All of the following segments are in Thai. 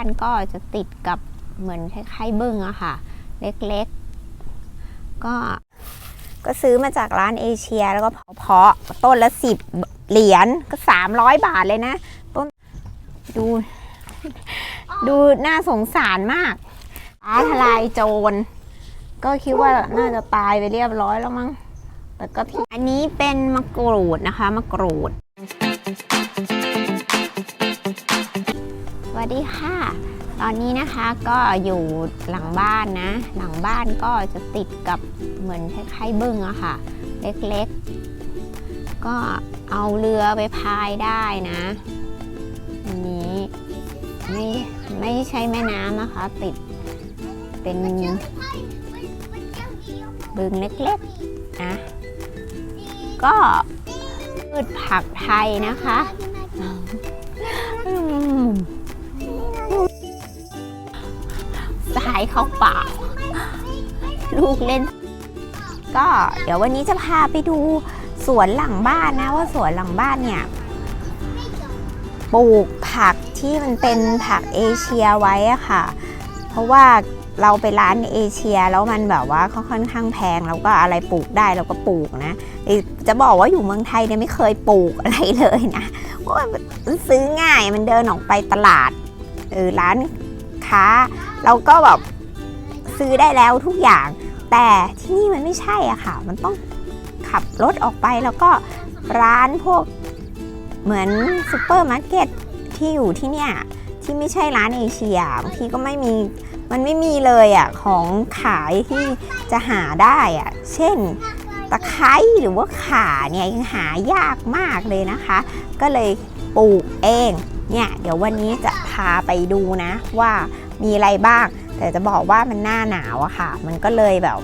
านก็จะติดกับเหมือนคล้ายๆบึ้งอะค่ะ เล็กๆ ก็ก็ซื้อมาจากร้านเอเชียแล้วก็เพาะต้นละสิบเหรียญก็สามร้อยบาทเลยนะ ต้นดู ดูน่าสงสารมากฟ้าทลายโจร ก็คิดว่าน่าจะตายไปเรียบร้อยแล้วมั้งแต่ก็ที่อันนี้เป็นมะกรูดนะคะ มะกรูด วัสดีค่ะ ตอนนี้นะคะก็อยู่หลังบ้านนะ หลังบ้านก็จะติดกับเหมือนคล้ายๆบึ้งอะค่ะ เล็กๆ ก็เอาเรือไปพายได้นะอันนี้ไม่ไม่ใช่แม่น้ำนะคะ ติดเป็นบึงเล็กๆนะก็พืชผักไทยนะคะ สายเข้าปากลูกเล่น ก็เดี๋ยววันนี้จะพาไปดูสวนหลังบ้านนะว่าสวนหลังบ้านเนี่ยปลูกผักที่มันเป็นผักเอเชียไว้อะค่ะ เพราะว่าเราไปร้านเอเชียแล้วมันแบบว่าเขาค่อนข้างแพงแล้วก็อะไรปลูกได้เราก็ปลูกนะจะบอกว่าอยู่เมืองไทยเนี่ยไม่เคยปลูกอะไรเลยนะเพราะว่ามันซื้อง่ายมันเดินออกไปตลาดเออร้าน ค้าเราก็แบบซื้อได้แล้วทุกอย่าง แต่ที่นี่มันไม่ใช่อะค่ะ มันต้องขับรถออกไปแล้วก็ร้านพวกเหมือนซูเปอร์มาร์เก็ตที่อยู่ที่เนี่ยที่ไม่ใช่ร้านเอเชียบางทีก็ไม่มีมันไม่มีเลยอะของขายที่จะหาได้อะเช่นตะไคร้หรือว่าข่าเนี่ยยังหายากมากเลยนะคะ ก็เลยปลูกเอง เนี่ยเดี๋ยววันนี้จะพาไปดูนะว่ามีอะไรบ้าง แต่จะบอกว่ามันหน้าหนาวอะค่ะ มันก็เลยแบบ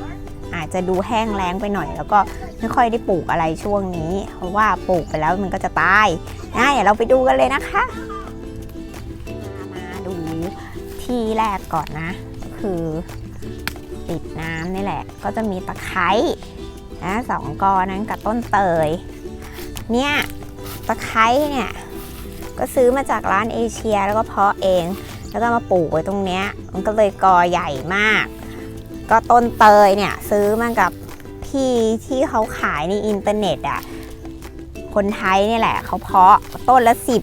อาจจะดูแห้งแล้งไปหน่อย แล้วก็ไม่ค่อยได้ปลูกอะไรช่วงนี้ เพราะว่าปลูกไปแล้วมันก็จะตายนะเดี๋ยวเราไปดูกันเลยนะคะ มาดูที่แรกก่อนนะก็คือ ติดน้ำนี่แหละ ก็จะมีตะไคร้นะสองกอนั้นกับต้นเตย เนี่ยตะไคร้เนี่ย ก็ซื้อมาจากร้านเอเชียแล้วก็เพาะเอง แล้วก็มาปลูกไว้ตรงเนี้ยมันก็เลยกอใหญ่มาก ก็ต้นเตยเนี่ยซื้อมากับพี่ที่เขาขายในอินเทอร์เน็ตอะคนไทยนี่แหละเขาเพาะต้นละสิบ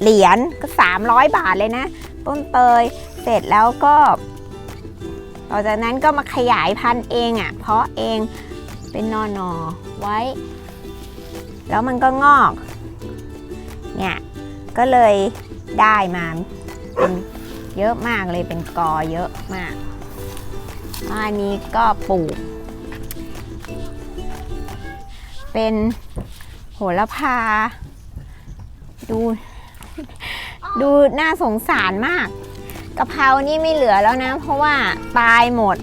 เหรียญก็ 300 บาทเลยนะ ต้นเตยเสร็จแล้วก็ต่อจากนั้นก็มาขยายพันธุ์เองอะ่ะ เพาะเองเป็นนอนอไว้ แล้วมันก็งอกเนี่ย ก็เลยได้มาเป็นเยอะมากเลยเป็นกอเยอะมากอันนี้ก็ปลูก เป็นโหระพา ดู ดูน่าสงสารมากกะเพรานี่ไม่เหลือแล้วนะ เพราะว่าตายหมด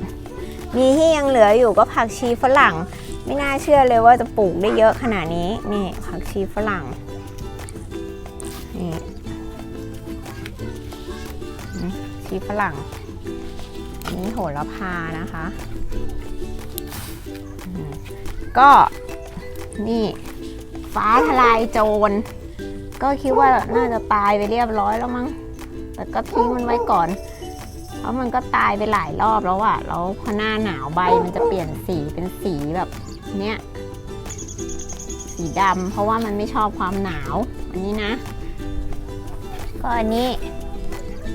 มีที่ยังเหลืออยู่ก็ผักชีฝรั่ง ไม่น่าเชื่อเลยว่าจะปลูกได้เยอะขนาดนี้ นี่ผักชีฝรั่ง ชีฝรั่งนนี้โหระพานะคะ ก็นี่ฟ้าทลายโจร ก็คิดว่าน่าจะตายไปเรียบร้อยแล้วมั้ง แต่ก็ทิ้งมันไว้ก่อน เพราะมันก็ตายไปหลายรอบแล้วอะแล้วพอหน้าหนาวใบมันจะเปลี่ยนสีเป็นสีแบบเนี้ย สีดำเพราะว่ามันไม่ชอบความหนาว อันนี้นะ ก็อันนี้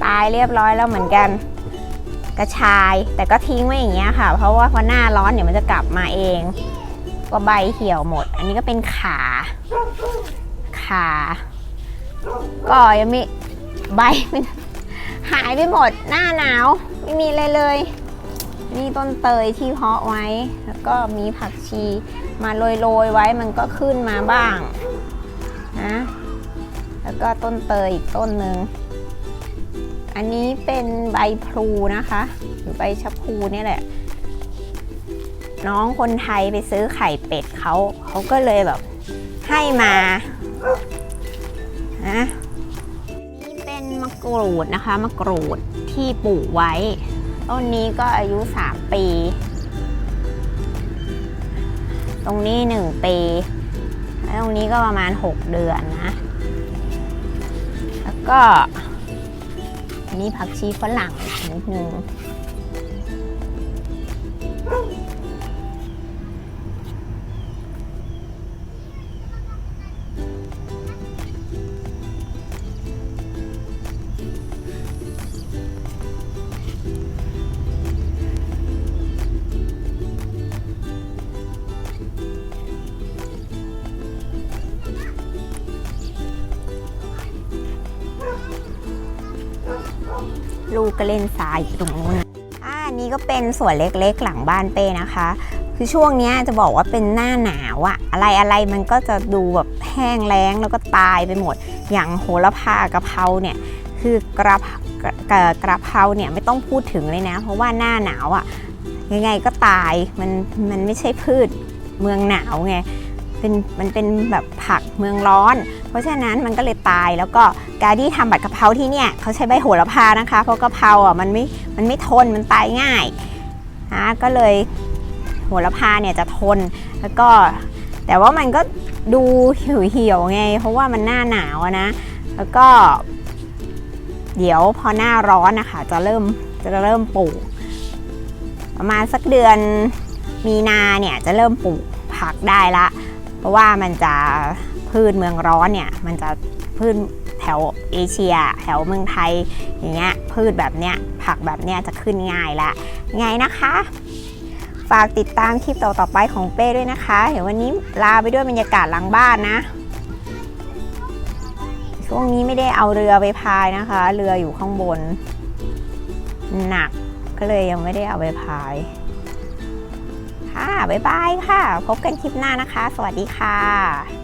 ตายเรียบร้อยแล้วเหมือนกัน กระชายแต่ก็ทิ้งไว้อย่างเงี้ยค่ะ เพราะว่าพอหน้าร้อนเดี๋ยวมันจะกลับมาเอง ก็ใบเหี่ยวหมด อันนี้ก็เป็นขา ขา ก็ยังมีใบมันหายไปหมดหน้าหนาว ไม่มีอะไรเลย นี่ต้นเตยที่เพาะไว้ แล้วก็มีผักชีมาโรยๆไว้มันก็ขึ้นมาบ้างนะแล้วก็ต้นเตยอีกต้นหนึ่ง อันนี้เป็นใบพลูนะคะ หรือใบชะพูนี่แหละ น้องคนไทยไปซื้อไข่เป็ดเขา เขาก็เลยแบบให้มานะนี่เป็นมะกรูดนะคะ มะกรูดที่ปลูกไว้ ต้นนี้ก็อายุ 3 ปี ตรงนี้ 1 ปีแล้วตรงนี้ก็ประมาณ 6 เดือนนะ แล้วก็ นี่ผักชีฝรั่งนิดนึง ลูกก็เล่นทรายอยู่ตรงนู้นอ่านี่ก็เป็นสวนเล็กๆหลังบ้านเป้นะคะ คือช่วงนี้จะบอกว่าเป็นหน้าหนาวอะอะไรอะไรมันก็จะดูแบบแห้งแล้งแล้วก็ตายไปหมด อย่างโหระพากะเพราเนี่ยคือกระกระกระกระเพราเนี่ยไม่ต้องพูดถึงเลยนะ เพราะว่าหน้าหนาวอะยังไงก็ตายมันมันไม่ใช่พืชเมืองหนาวไง เป็นมันเป็นแบบผักเมืองร้อน เพราะฉะนั้นมันก็เลยตายแล้วก็การที่ทำบัตรกะเพราที่เนี่ยเขาใช้ใบโหระพานะคะ เพราะกะเพราอะมันไม่มันไม่ทนมันตายง่ายนะก็เลยโหระพาเนี่ยจะทนแล้วก็แต่ว่ามันก็ดูเหี่ยวๆไง เพราะว่ามันหน้าหนาวนะ แล้วก็ เดี๋ยวพอหน้าร้อนนะคะ จะเริ่มจะเริ่มปลูก ประมาณสักเดือนมีนาเนี่ยจะเริ่มปลูกผักได้ละ ราะว่ามันจะพืชเมืองร้อนเนี่ยมันจะพืชแถวเอเชีย แถวเมืองไทยอย่างเงี้ยพืชแบบเนี้ยผักแบบเนี้ยจะขึ้นง่ายละไงนะคะ ฝากติดตามคลิปต่อๆไปของเป้ด้วยนะคะ เดี๋ยววันนี้ลาไปด้วยบรรยากาศหลังบ้านนะ ช่วงนี้ไม่ได้เอาเรือไปพายนะคะ เรืออยู่ข้างบน หนักก็เลยยังไม่ได้เอาไปพาย ค่ะ บ๊ายบายค่ะ พบกันคลิปหน้านะคะ สวัสดีค่ะ